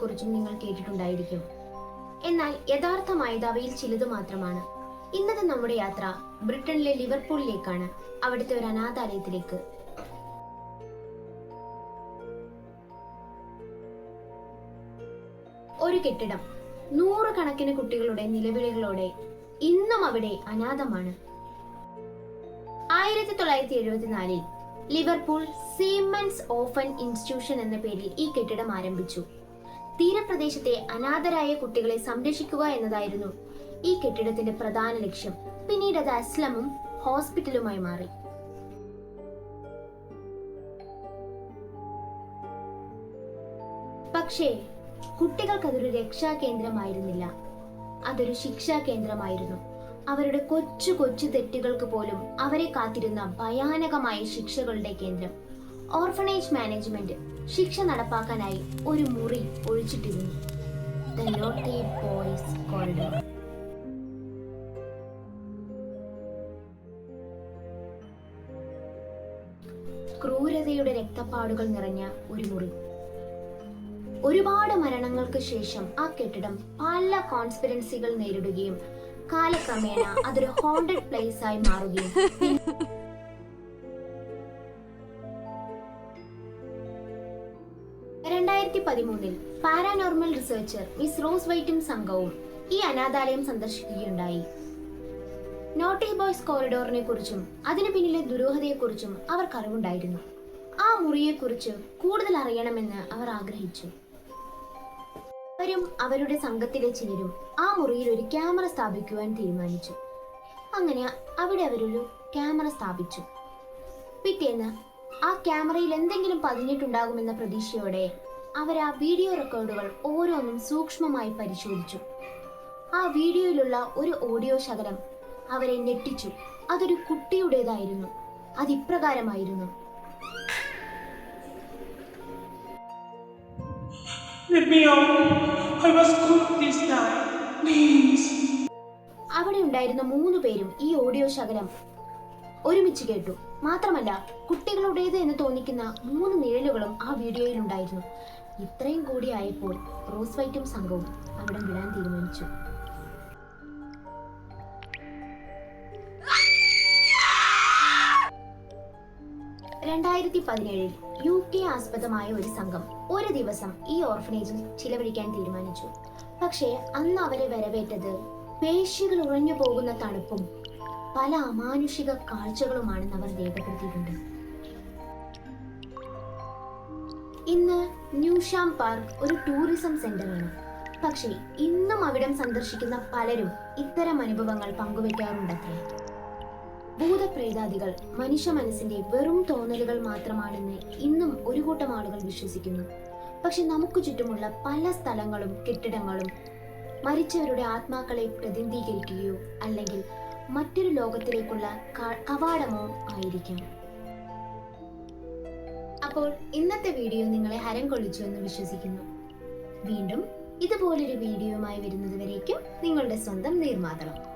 കേട്ടിട്ടുണ്ടായിരിക്കും. എന്നാൽ യഥാർത്ഥമായത് അവയിൽ ചിലത് മാത്രമാണ്. ഇന്നത്തെ നമ്മുടെ യാത്ര ബ്രിട്ടനിലെ ലിവർപൂളിലേക്കാണ് അവിടുത്തെ ഒരു അനാഥാലയത്തിലേക്ക്. ഒരു കെട്ടിടം നൂറുകണക്കിന് കുട്ടികളുടെ നിലവിളികളോടെ ഇന്നും അവിടെ അനാഥമാണ്. ആയിരത്തി തൊള്ളായിരത്തി എഴുപത്തിനാലിൽ ലിവർപൂൾ സീമൻസ് ഓഫൻ ഇൻസ്റ്റിറ്റ്യൂഷൻ എന്ന പേരിൽ ഈ കെട്ടിടം ആരംഭിച്ചു. തീരപ്രദേശത്തെ അനാഥരായ കുട്ടികളെ സംരക്ഷിക്കുക എന്നതായിരുന്നു ഈ കെട്ടിടത്തിന്റെ പ്രധാന ലക്ഷ്യം. പിന്നീട് അത് അസ്ലമും ഹോസ്പിറ്റലുമായി മാറി. പക്ഷേ കുട്ടികൾക്കതൊരു രക്ഷാ കേന്ദ്രമായിരുന്നില്ല അതൊരു ശിക്ഷാ കേന്ദ്രമായിരുന്നു അവരുടെ കൊച്ചു കൊച്ചു തെറ്റുകൾക്ക് പോലും അവരെ കാത്തിരുന്ന ഭയാനകമായ ശിക്ഷകളുടെ കേന്ദ്രം. ഓർഫനേജ് മാനേജ്മെന്റ് ശിക്ഷ നടപ്പാക്കാനായി ഒരു മുറി ഒഴിച്ചിട്ടിരുന്നു. ക്രൂരതയുടെ രക്തപ്പാടുകൾ നിറഞ്ഞ ഒരു മുറി. ഒരുപാട് മരണങ്ങൾക്ക് ശേഷം ആ കെട്ടിടം പല കോൺസ്പിറൻസികൾ നേരിടുകയും കാലക്രമേണ അതൊരു ഹോണ്ടഡ് പ്ലേസ് ആയി മാറുകയും പതിമൂന്നിൽ പാരാനോർമൽ റിസർച്ചർ മിസ് റോസ് വൈറ്റും സംഘവും ഈ അനാഥാലയം സന്ദർശിക്കുകയുണ്ടായി. നോട്ടി ബോയ്സ് കോറിഡോറിനെ കുറിച്ചും അതിനു പിന്നിലെ ദുരൂഹതയെക്കുറിച്ചും അവർക്ക് അറിവുണ്ടായിരുന്നു. ആ മുറിയെക്കുറിച്ച് കൂടുതൽ അറിയണമെന്ന് അവർ ആഗ്രഹിച്ചു. അവരും അവരുടെ സംഘത്തിലെ ചിലരും ആ മുറിയിൽ ഒരു ക്യാമറ സ്ഥാപിക്കുവാൻ തീരുമാനിച്ചു. അങ്ങനെ അവിടെ അവരൊരു ക്യാമറ സ്ഥാപിച്ചു. പിറ്റേന്ന് ആ ക്യാമറയിൽ എന്തെങ്കിലും പതിഞ്ഞിട്ടുണ്ടാകുമെന്ന പ്രതീക്ഷയോടെ അവർ ആ വീഡിയോ റെക്കോർഡുകൾ ഓരോന്നും സൂക്ഷ്മമായി പരിശോധിച്ചു. ആ വീഡിയോയിലുള്ള ഒരു ഓഡിയോ ശകലം അവരെ ഞെട്ടിച്ചു. അതൊരു കുട്ടിയുടേതായിരുന്നു. അതിപ്രകാരമായിരുന്നു. അവിടെ ഉണ്ടായിരുന്ന മൂന്ന് പേരും ഈ ഓഡിയോ ശകലം ഒരുമിച്ച് കേട്ടു. മാത്രമല്ല കുട്ടികളുടേത് എന്ന് തോന്നിക്കുന്ന മൂന്ന് നിഴലുകളും ആ വീഡിയോയിൽ ഉണ്ടായിരുന്നു ഇത്രയും കൂടി ആയപ്പോൾ റോസ് വൈറ്റും സംഘവും അവിടെ വിടാൻ തീരുമാനിച്ചു. രണ്ടായിരത്തി പതിനേഴിൽ യു കെ ആസ്പദമായ ഒരു സംഘം ഒരു ദിവസം ഈ ഓർഫനേജിൽ ചിലവഴിക്കാൻ തീരുമാനിച്ചു. പക്ഷേ അന്ന് അവരെ വരവേറ്റത് പേശികൾ ഉറഞ്ഞു പോകുന്ന തണുപ്പും പല അമാനുഷിക കാഴ്ചകളുമാണെന്ന് അവർ രേഖപ്പെടുത്തിയിട്ടുണ്ട്. ഇന്ന് ന്യൂഷാം പാർക്ക് ഒരു ടൂറിസം സെന്ററാണ്. പക്ഷേ ഇന്നും അവിടം സന്ദർശിക്കുന്ന പലരും ഇത്തരം അനുഭവങ്ങൾ പങ്കുവയ്ക്കാറുണ്ടത്രേ ഭൂതപ്രേതാദികൾ മനുഷ്യ മനസ്സിന്റെ വെറും തോന്നലുകൾ മാത്രമാണെന്ന് ഇന്നും ഒരു കൂട്ടം ആളുകൾ വിശ്വസിക്കുന്നു. പക്ഷെ നമുക്ക് ചുറ്റുമുള്ള പല സ്ഥലങ്ങളും കെട്ടിടങ്ങളും മരിച്ചവരുടെ ആത്മാക്കളെ പ്രതിനിധീകരിക്കുകയോ അല്ലെങ്കിൽ മറ്റൊരു ലോകത്തിലേക്കുള്ള കവാടമോ ആയിരിക്കാം. അപ്പോൾ ഇന്നത്തെ വീഡിയോ നിങ്ങളെ ഹരം കൊള്ളിച്ചു എന്ന് വിശ്വസിക്കുന്നു. വീണ്ടും ഇതുപോലൊരു വീഡിയോയുമായി വരുന്നതുവരേക്കും നിങ്ങളുടെ സ്വന്തം നീർമാതളം